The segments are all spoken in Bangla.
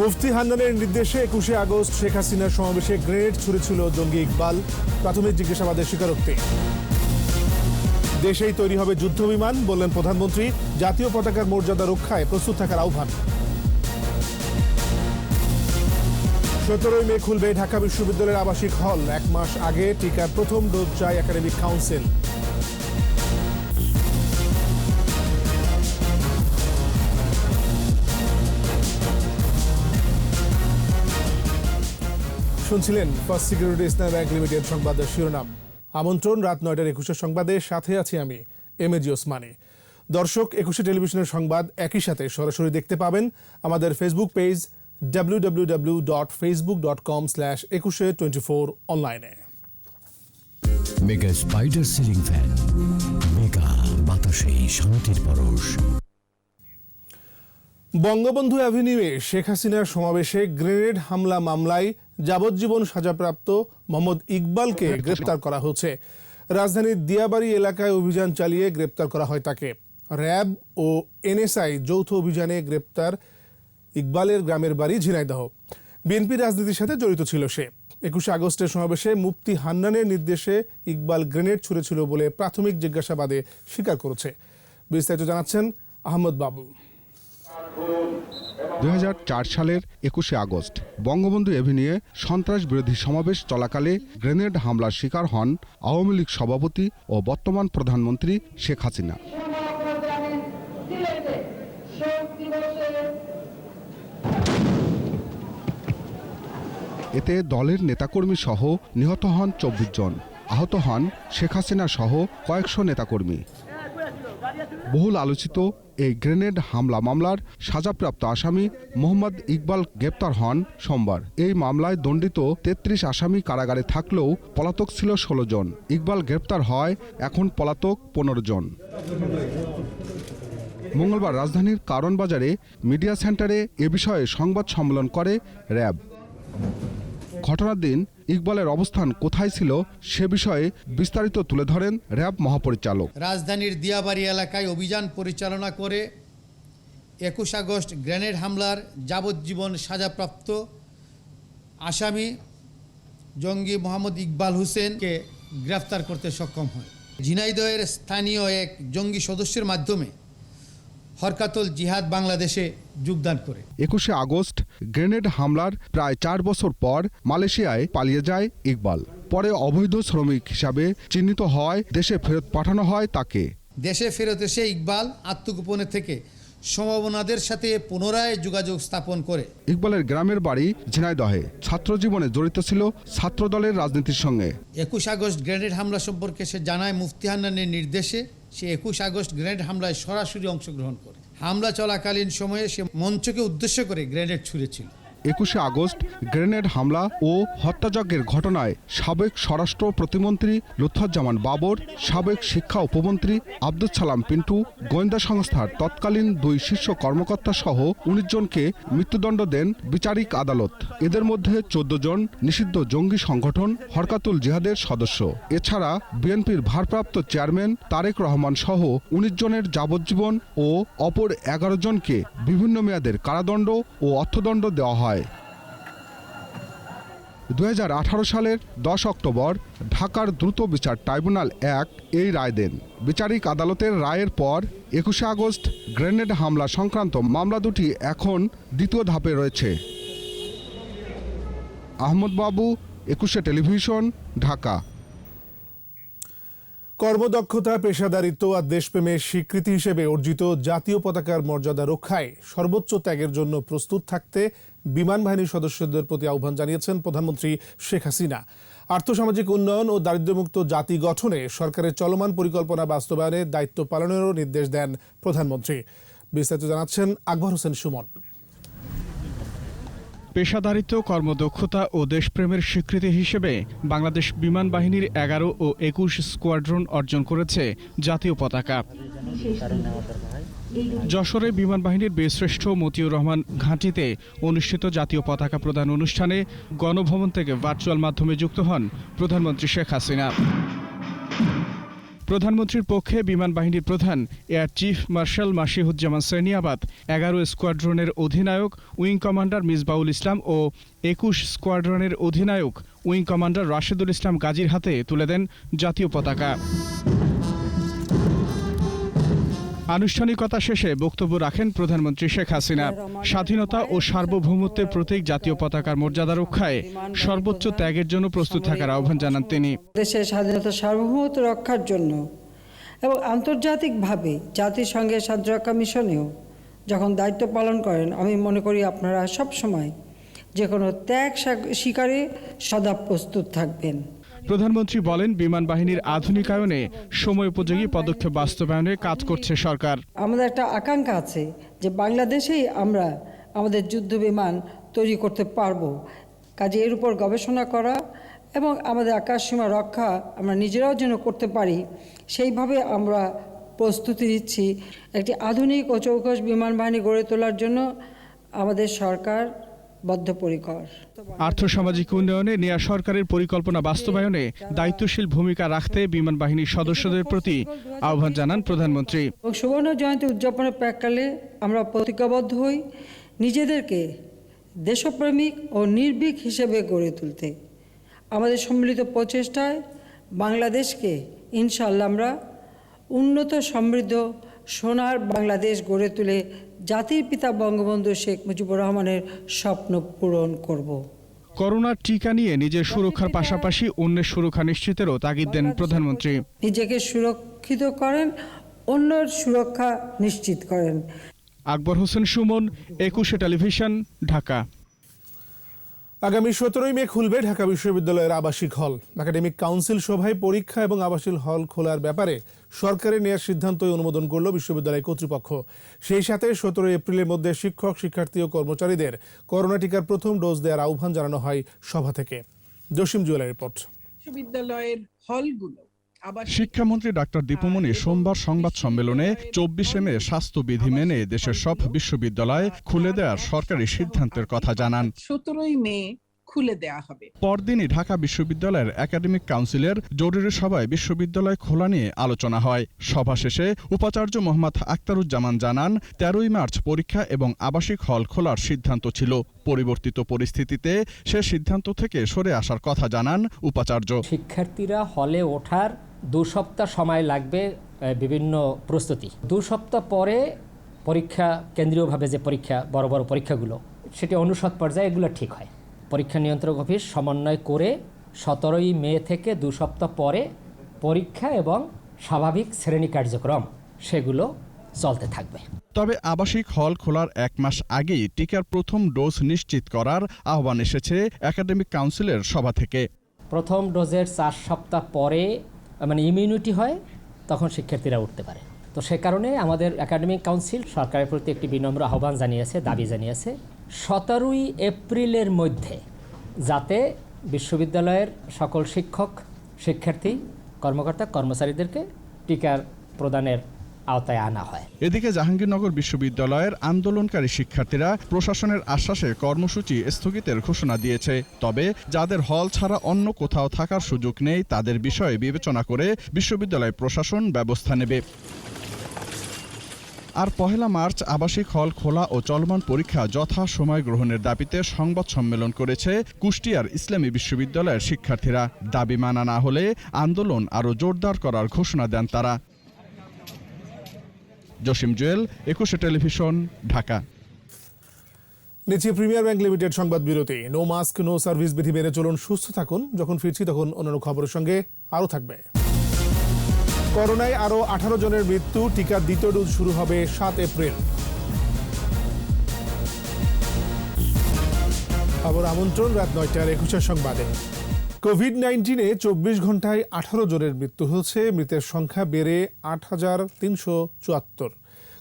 মুফতি হান্নানের নির্দেশে একুশে আগস্ট শেখ হাসিনার সমাবেশে গ্রেনেড ছুড়েছিল জঙ্গি ইকবাল। প্রাথমিক জিজ্ঞাসাবাদের স্বীকারোক্তি। দেশেই তৈরি হবে যুদ্ধ বিমান বললেন প্রধানমন্ত্রী। জাতীয় পতাকার মর্যাদা রক্ষায় প্রস্তুত থাকার আহ্বান। সতেরোই মে খুলবে ঢাকা বিশ্ববিদ্যালয়ের আবাসিক হল। এক মাস আগে টিকার প্রথম ডোজ চায় একাডেমিক কাউন্সিল। শুনছিলেন first security Islam bank limited সংবাদের শিরোনাম। আমন্ত্রণ রাত নয়টার একুশের সংবাদে, সাথে আছি আমি এম এজি ওসমানী। দর্শক, একুশে টেলিভিশনের সংবাদ একই সাথে সরাসরি দেখতে পাবেন আমাদের Facebook page W W W dot Facebook dot com slash Ekushey twenty four অনলাইনে mega spider ceiling fan mega বাতাসে শান্তির পরশ বঙ্গবন্ধু অ্যাভিনিউয়ে শেখ হাসিনার সমাবেশে গ্রেনেড হামলা মামলায় যাবজ্জীবন সাজাপ্রাপ্ত মোহাম্মদ ইকবালকে গ্রেপ্তার করা হচ্ছে। রাজধানীর দিয়াবাড়ি এলাকায় অভিযান চালিয়ে গ্রেপ্তার করা হয় তাকে। র্যাব ও এনএসআই যৌথ অভিযানে গ্রেপ্তার ইকবালের গ্রামের বাড়ি ঝিনাইদহ। বিএনপি রাজনীতির সাথে জড়িত ছিল সে। একুশে আগস্টের সমাবেশে মুফতি হান্নানের নির্দেশে ইকবাল গ্রেনেড ছুড়েছিল বলে প্রাথমিক জিজ্ঞাসাবাদে স্বীকার করেছে। বিস্তারিত জানাচ্ছেন আহমদ বাবু। দু হাজার চার সালের একুশে আগস্ট, বঙ্গবন্ধু এভিনিউয়ে সন্ত্রাস বিরোধী সমাবেশ চলাকালে গ্রেনেড হামলার শিকার হন আওয়ামী লীগ সভাপতি ও বর্তমান প্রধানমন্ত্রী শেখ হাসিনা। এতে দলের নেতাকর্মী সহ নিহত হন চব্বিশ জন। আহত হন শেখ হাসিনা সহ কয়েকশো নেতাকর্মী। বহুল আলোচিত এই গ্রেনেড হামলা মামলার সাজাপ্রাপ্ত আসামি মোহাম্মদ ইকবাল গ্রেপ্তার হন সোমবার। এই মামলায় দণ্ডিত তেত্রিশ আসামি কারাগারে থাকলেও পলাতক ছিল ষোলো জন। ইকবাল গ্রেপ্তার হয় এখন পলাতক পনেরো জন। মঙ্গলবার রাজধানীর কারণ বাজারে মিডিয়া সেন্টারে এ বিষয়ে সংবাদ সম্মেলন করে র্যাব। ঘটনার দিন ইকবালের অবস্থান কোথায় ছিল সে বিষয়ে বিস্তারিত তুলে ধরেন র্যাব মহাপরিচালক। রাজধানীর দিয়াবাড়ি এলাকায় অভিযান পরিচালনা করে একুশ আগস্ট গ্রেনেড হামলার যাবজ্জীবন সাজাপ্রাপ্ত আসামি জঙ্গি মোহাম্মদ ইকবাল হোসেনকে গ্রেফতার করতে সক্ষম হয়। ঝিনাইদহের স্থানীয় এক জঙ্গি সদস্যের মাধ্যমে হরকাতল জিহাদ বাংলাদেশে যোগদান করে। একুশে আগস্ট গ্রেনেড হামলার প্রায় চার বছর পর মালয়েশিয়ায় পালিয়ে যায় ইকবাল। পরে অবৈধ শ্রমিক হিসাবে চিহ্নিত হয় দেশে ফেরত পাঠানো হয় তাকে। দেশে ফেরত এসে ইকবাল আত্মগোপনে থেকে সম্ভাবনাদের সাথে পুনরায় যোগাযোগ স্থাপন করে। ইকবালের গ্রামের বাড়ি ঝিনাইদহে ছাত্র জীবনে জড়িত ছিল ছাত্র দলের রাজনীতির সঙ্গে। একুশ আগস্ট গ্রেনেড হামলা সম্পর্কে সে জানায় মুফতি হান্নানের নির্দেশে সে একুশ আগস্ট গ্রেনেড হামলায় সরাসরি অংশগ্রহণ করে। হামলা চলাকালীন সময়ে সে মঞ্চকে উদ্দেশ্য করে গ্রেনেড ছুঁড়েছিল। একুশে আগস্ট গ্রেনেড হামলা ও হত্যাযজ্ঞের ঘটনায় সাবেক স্বরাষ্ট্র প্রতিমন্ত্রী লুৎফাজ্জামান বাবর, সাবেক শিক্ষা উপমন্ত্রী আব্দুল সালাম পিন্টু, গোয়েন্দা সংস্থার তৎকালীন দুই শীর্ষ কর্মকর্তা সহ উনিশ জনকে মৃত্যুদণ্ড দেন বিচারিক আদালত। এদের মধ্যে চোদ্দ জন নিষিদ্ধ জঙ্গি সংগঠন হরকাতুল জিহাদের সদস্য। এছাড়া বিএনপির ভারপ্রাপ্ত চেয়ারম্যান তারেক রহমান সহ উনিশ জনের যাবজ্জীবন ও অপর এগারো জনকে বিভিন্ন মেয়াদের কারাদণ্ড ও অর্থদণ্ড দেওয়া হয়। দু হাজার আঠারো সালের দশ অক্টোবর ঢাকার দ্রুত বিচার ট্রাইব্যুনাল এক এই রায় দেন। বিচারিক আদালতের রায়ের পর একুশে আগস্ট গ্রেনেড হামলা সংক্রান্ত মামলা দুটি এখন দ্বিতীয় ধাপে রয়েছে। আহমদ বাবু, একুশে টেলিভিশন, ঢাকা। কর্মদক্ষতা, পেশাদারিত্ব আর দেশপ্রেমের স্বীকৃতি হিসেবে অর্জিত জাতীয় পতাকার মর্যাদা রক্ষায় সর্বোচ্চ ত্যাগের জন্য প্রস্তুত থাকতে বিমান বাহিনীর সদস্যদের প্রতি আহ্বান জানিয়েছেন প্রধানমন্ত্রী শেখ হাসিনা। আর্থসামাজিক উন্নয়ন ও দারিদ্র্যমুক্ত জাতি গঠনে সরকারের চলমান পরিকল্পনা বাস্তবায়নে দায়িত্ব পালনেরও নির্দেশ দেন প্রধানমন্ত্রী। বিস্তারিত জানাচ্ছেন আকবর হোসেন সুমন। পেশাদারিত্ব, কর্মদক্ষতা ও দেশপ্রেমের স্বীকৃতি হিসেবে বাংলাদেশ বিমান বাহিনীর এগারো ও একুশ স্কোয়াড্রন অর্জন করেছে জাতীয় পতাকা। যশোরে বিমান বাহিনীর বীরশ্রেষ্ঠ মতিউর রহমান ঘাঁটিতে অনুষ্ঠিত জাতীয় পতাকা প্রদান অনুষ্ঠানে গণভবন থেকে ভার্চুয়াল মাধ্যমে যুক্ত হন প্রধানমন্ত্রী শেখ হাসিনা। প্রধানমন্ত্রীর পক্ষে বিমান বাহিনীর প্রধান air chief marshal Masihuzzaman Serniabat, এগারো স্কোয়াড্রনের অধিনায়ক উইং কমান্ডার মিসবাউল ইসলাম ও একুশ স্কোয়াড্রনের অধিনায়ক উইং কমান্ডার রাশেদুল ইসলাম গাজীর হাতে তুলে দেন জাতীয় পতাকা। আনুষ্ঠানিকতা শেষে বক্তব্য রাখেন প্রধানমন্ত্রী শেখ হাসিনা। স্বাধীনতা ও সার্বভৌমত্বের প্রতীক জাতীয় পতাকার মর্যাদা রক্ষায় সর্বোচ্চ ত্যাগের জন্য প্রস্তুত থাকার আহ্বান জানান তিনি। দেশের স্বাধীনতা সার্বভৌমত্ব রক্ষার জন্য এবং আন্তর্জাতিকভাবে জাতিসংঘের শান্তিরক্ষা মিশনেও যখন দায়িত্ব পালন করেন, আমি মনে করি আপনারা সব সময় যে কোনো ত্যাগ স্বীকারে সদা প্রস্তুত থাকবেন। প্রধানমন্ত্রী বলেন, বিমান বাহিনীর আধুনিকায়নে সময় উপযোগী পদক্ষেপ বাস্তবায়নে কাজ করছে সরকার। আমাদের একটা আকাঙ্ক্ষা আছে যে বাংলাদেশেই আমরা আমাদের যুদ্ধ বিমান তৈরি করতে পারব। কাজে এর উপর গবেষণা করা এবং আমাদের আকাশ সীমা রক্ষা আমরা নিজেরাও যেন করতে পারি, সেইভাবে আমরা প্রস্তুতি নিচ্ছি। একটি আধুনিক ও চৌকস বিমান বাহিনী গড়ে তোলার জন্য আমাদের সরকার বদ্ধপরিকর। আর্থসামাজিক উন্নয়নে নেয়া সরকারের পরিকল্পনা বাস্তবায়নে দায়িত্বশীল ভূমিকা রাখতে বিমান বাহিনীর সদস্যদের প্রতি আহ্বান জানান প্রধানমন্ত্রী। সুবর্ণ জয়ন্তী উদযাপনের প্রাককালে আমরা প্রতিজ্ঞাবদ্ধ হই নিজেদেরকে দেশপ্রেমিক ও নির্ভীক হিসেবে গড়ে তুলতে। আমাদের সম্মিলিত প্রচেষ্টায় বাংলাদেশকে ইনশাল্লাহ আমরা উন্নত সমৃদ্ধ সোনার বাংলাদেশ গড়ে তুলে জাতির পিতা বঙ্গবন্ধু শেখ মুজিবুর রহমানের স্বপ্ন পূরণ করব। করোনার টিকা নিয়ে নিজের সুরক্ষার পাশাপাশি অন্যের সুরক্ষা নিশ্চিতেরও তাগিদ দেন প্রধানমন্ত্রী। নিজেকে সুরক্ষিত করেন অন্যের সুরক্ষা নিশ্চিত করেন। আকবর হোসেন সুমন একুশে টেলিভিশন ঢাকা। আগামী সতেরোই মে খুলবে ঢাকা বিশ্ববিদ্যালয়ের আবাসিক হল। একাডেমিক কাউন্সিল সভায় পরীক্ষা এবং আবাসিক হল খোলার ব্যাপারে সরকারের নেওয়ার সিদ্ধান্তই অনুমোদন করল বিশ্ববিদ্যালয় কর্তৃপক্ষ। সেই সাথে সতেরো এপ্রিলের মধ্যে শিক্ষক, শিক্ষার্থী ও কর্মচারীদের করোনা টিকার প্রথম ডোজ দেওয়ার আহ্বান জানানো হয় সভা থেকে। জসিম জুয়েলার রিপোর্ট। বিশ্ববিদ্যালয়ের হলগুলো শিক্ষামন্ত্রী ডাক্তার দীপুমণি সোমবার সংবাদ সম্মেলনে চব্বিশে মে স্বাস্থ্যবিধি মেনে দেশের সব বিশ্ববিদ্যালয় খুলে দেওয়ার সরকারি সিদ্ধান্তের কথা জানান। সতেরোই মে খুলে দেয়া হবে। পরদিনই ঢাকা বিশ্ববিদ্যালয়ের একাডেমিক কাউন্সিলের জরুরি সভায় বিশ্ববিদ্যালয় খোলা নিয়ে আলোচনা হয়। সভা শেষে উপাচার্য মোহাম্মদ আক্তারুজ্জামান জানান তেরোই মার্চ পরীক্ষা এবং আবাসিক হল খোলার সিদ্ধান্ত ছিল। পরিবর্তিত পরিস্থিতিতে সে সিদ্ধান্ত থেকে সরে আসার কথা জানান উপাচার্য। শিক্ষার্থীরা হলে ওঠার দু সপ্তাহ সময় লাগবে বিভিন্ন প্রস্তুতি। দু সপ্তাহ পরে পরীক্ষা কেন্দ্রীয়ভাবে যে পরীক্ষা বড় বড় পরীক্ষাগুলো সেটি অনুষদ পর্যায়ে এগুলো ঠিক হয়। পরীক্ষা নিয়ন্ত্রক অফিস সমন্বয় করে সতেরোই মে থেকে দু সপ্তাহ পরে পরীক্ষা এবং স্বাভাবিক শ্রেণি কার্যক্রম সেগুলো চলতে থাকবে। তবে আবাসিক হল খোলার এক মাস আগেই টিকার প্রথম ডোজ নিশ্চিত করার আহ্বান এসেছে একাডেমিক কাউন্সিলের সভা থেকে। প্রথম ডোজের চার সপ্তাহ পরে মানে ইমিউনিটি হয়, তখন শিক্ষার্থীরা উঠতে পারে। তো সে কারণে আমাদের একাডেমিক কাউন্সিল সরকারের প্রতি একটি বিনম্র আহ্বান জানিয়েছে, দাবি জানিয়েছে, সতেরোই এপ্রিলের মধ্যে যাতে বিশ্ববিদ্যালয়ের সকল শিক্ষক, শিক্ষার্থী, কর্মকর্তা, কর্মচারীদেরকে টিকার প্রদানের আওতায় আনা হয়। এদিকে জাহাঙ্গীরনগর বিশ্ববিদ্যালয়ের আন্দোলনকারী শিক্ষার্থীরা প্রশাসনের আশ্বাসে কর্মসূচি স্থগিতের ঘোষণা দিয়েছে। তবে যাদের হল ছাড়া অন্য কোথাও থাকার সুযোগ নেই, তাদের বিষয়ে বিবেচনা করে বিশ্ববিদ্যালয় প্রশাসন ব্যবস্থা নেবে। আর পহেলা মার্চ আবাসিক হল খোলা ও চলমান পরীক্ষা যথা সময় গ্রহণের দাবিতে সংবাদ সম্মেলন করেছে কুষ্টিয়ার ইসলামী বিশ্ববিদ্যালয়ের শিক্ষার্থীরা। দাবি মানা না হলে আন্দোলন আরও জোরদার করার ঘোষণা দেন তারা। জসিম জুয়েল, একুশে টেলিভিশন, ঢাকা। নিচে প্রিমিয়ার ব্যাংক লিমিটেড সংবাদ বিরতি। নো মাস্ক, নো সার্ভিস বিধি মেনে চলুন, সুস্থ থাকুন। যখন ফিরছি তখন অন্যান্য খবরের সঙ্গে আরও থাকবে। করোনায় আরও আঠারো জনের মৃত্যু, টিকা দ্বিতীয় ডোজ শুরু হবে সাত এপ্রিল। খবর আমন্ত্রণ রাত নয়টার একুশের সংবাদে। কোভিড নাইন্টিনে চব্বিশ ঘন্টায় আঠারো জনের মৃত্যু হয়েছে। মৃতের সংখ্যা বেড়ে আট হাজার তিনশো চুয়াত্তর।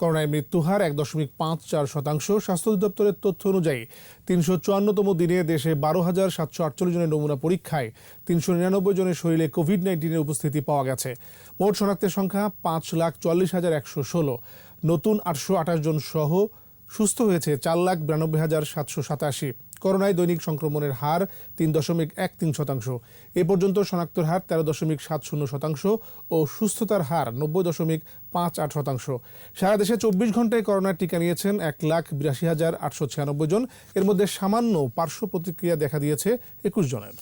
করোনায় মৃত্যুহার এক দশমিক পাঁচ চার শতাংশ। স্বাস্থ্য অধিদপ্তরের তথ্য অনুযায়ী, তিনশো চুয়ান্নতম দিনে দেশে বারো হাজার সাতশো আটচল্লিশ জনের নমুনা পরীক্ষায় তিনশো নিরানব্বই জনের শরীরে কোভিড নাইন্টিনের উপস্থিতি পাওয়া গেছে। মোট শনাক্তের সংখ্যা পাঁচ লাখ চুয়াল্লিশ হাজার একশো ষোলো। নতুন আটশো আঠাশ জন সহ সুস্থ হয়েছে চার লাখ বিরানব্বই হাজার সাতশো সাতাশি। করোনায় দৈনিক সংক্রমণের হার তিন দশমিক এক তিন শতাংশ। এ পর্যন্ত শনাক্তর হার তেরো দশমিক সাত শূন্য শতাংশ ও সুস্থতার হার নব্বই দশমিক পাঁচ আট শতাংশ। সারা দেশে চব্বিশ ঘন্টায় করোনার টিকা নিয়েছেন এক লাখ বিরাশি হাজার আটশো ছিয়ানব্বই জন। এর মধ্যে সামান্য পার্শ্ব প্রতিক্রিয়া দেখা দিয়েছে একুশ জনের।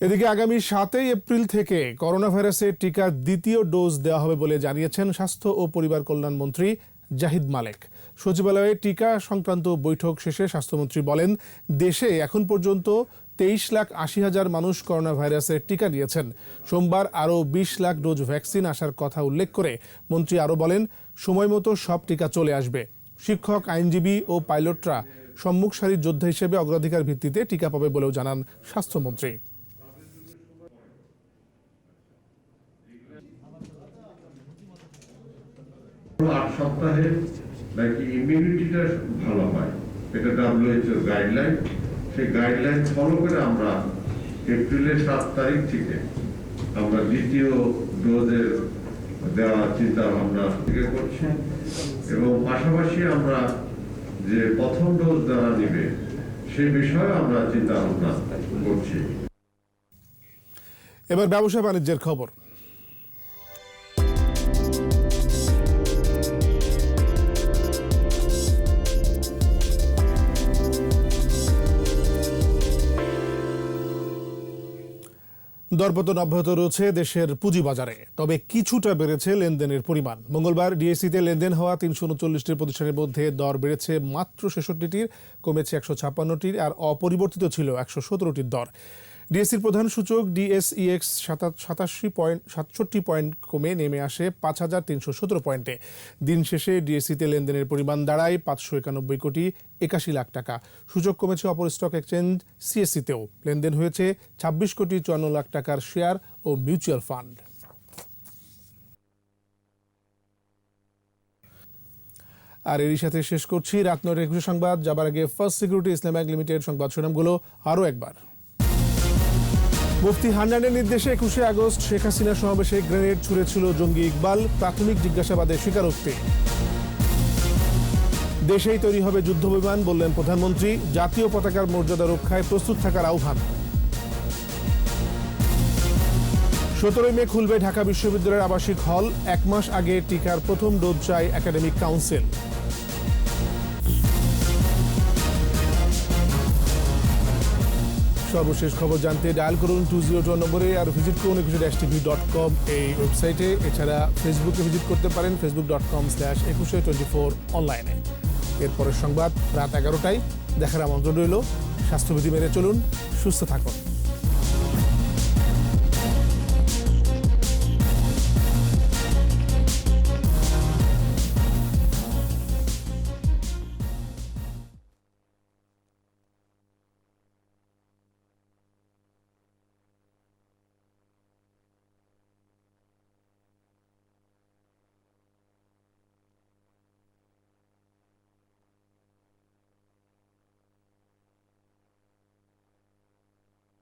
এদিকে আগামী সাতই এপ্রিল থেকে করোনা ভাইরাসের টিকার দ্বিতীয় ডোজ দেওয়া হবে বলে জানিয়েছেন স্বাস্থ্য ও পরিবার কল্যাণ মন্ত্রী জাহিদ মালেক। সচিবালয়ে টিকা সংক্রান্ত বৈঠক শেষে স্বাস্থ্যমন্ত্রী বলেন, দেশে এখন পর্যন্ত তেইশ লাখ আশি হাজার মানুষ করোনা ভাইরাসের টিকা নিয়েছেন। সোমবার আরও বিশ লাখ ডোজ ভ্যাকসিন আসার কথা উল্লেখ করে মন্ত্রী আরও বলেন, সময় মতো সব টিকা চলে আসবে। শিক্ষক, আইনজীবী ও পাইলটরা সম্মুখ সারির যোদ্ধা হিসেবে অগ্রাধিকার ভিত্তিতে টিকা পাবে বলেও জানান স্বাস্থ্যমন্ত্রী। আট সপ্তাহে নাকি ইমিউনিটিটা ভালো হয়? এটা ডাব্লিউএইচও গাইডলাইন সেই গাইডলাইন ফলো করে আমরা এপ্রিলের সাত তারিখ থেকে আমরা দ্বিতীয় ডোজের দেওয়ার চিন্তা ভাবনা থেকে করছি। এবং পাশাপাশি আমরা যে প্রথম ডোজ দেওয়া নিবে, সেই বিষয়ে আমরা চিন্তা ভাবনা করছি। এবার ব্যবসা বাণিজ্যের খবর। দরপতন অব্যাহত রয়েছে দেশের পুঁজিবাজারে। তবে কিছুটা বেড়েছে লেনদেনের পরিমাণ। মঙ্গলবার ডিএসসিতে লেনদেন হওয়া তিনশো উনচল্লিশটি প্রতিষ্ঠানের মধ্যে দর বেড়েছে মাত্র ছেষট্টিটির, কমেছে একশো ছাপ্পান্নটির, আর অপরিবর্তিত ছিল একশো সতেরোটির দর। ডিএসসির প্রধান সূচক ডিএসইএক্স সাতাশি পয়েন্ট, সাতষট্টি পয়েন্ট কমে নেমে আসে পাঁচ হাজার তিনশো সতেরো পয়েন্টে। দিন শেষে ডিএসসিতে লেনদেনের পরিমাণ দাঁড়ায় পাঁচশো একানব্বই কোটি একাশি লাখ টাকা। সূচক কমেছে অপর স্টক এক্সচেঞ্জ সিএসসিতেও। লেনদেন হয়েছে ছাব্বিশ কোটি চুয়ান্ন লাখ টাকার শেয়ার ও মিউচুয়াল ফান্ড। আর এরই সাথে শেষ করছি রাত নয় সংবাদ। যাবার আগে first security Islam bank limited সংবাদ শিরোনামগুলো আরও একবার। মুফতি হান্নানের নির্দেশে একুশে আগস্ট শেখ হাসিনা সমাবেশে গ্রেনেড ছুড়েছিল জঙ্গি ইকবাল প্রাথমিক জিজ্ঞাসাবাদে স্বীকারোক্তি। দেশেই তৈরি হবে যুদ্ধ বিমান বললেন প্রধানমন্ত্রী। জাতীয় পতাকার মর্যাদা রক্ষায় প্রস্তুত থাকার আহ্বান। সতেরোই মে খুলবে ঢাকা বিশ্ববিদ্যালয়ের আবাসিক হল। এক মাস আগে টিকার প্রথম ডোজ চায় একাডেমিক কাউন্সিল। সর্বশেষ খবর জানতে ডায়াল করুন টু জিরো টু নম্বরে আর ভিজিট করুন একুশে ড্যাশ টিভি ডট কম এই ওয়েবসাইটে এছাড়া ফেসবুকে ভিজিট করতে পারেন Facebook dot com slash Ekushey twenty four অনলাইনে এরপরের সংবাদ, রাত এগারোটায় দেখার আমন্ত্রণ রইল। স্বাস্থ্যবিধি মেনে চলুন, সুস্থ থাকুন।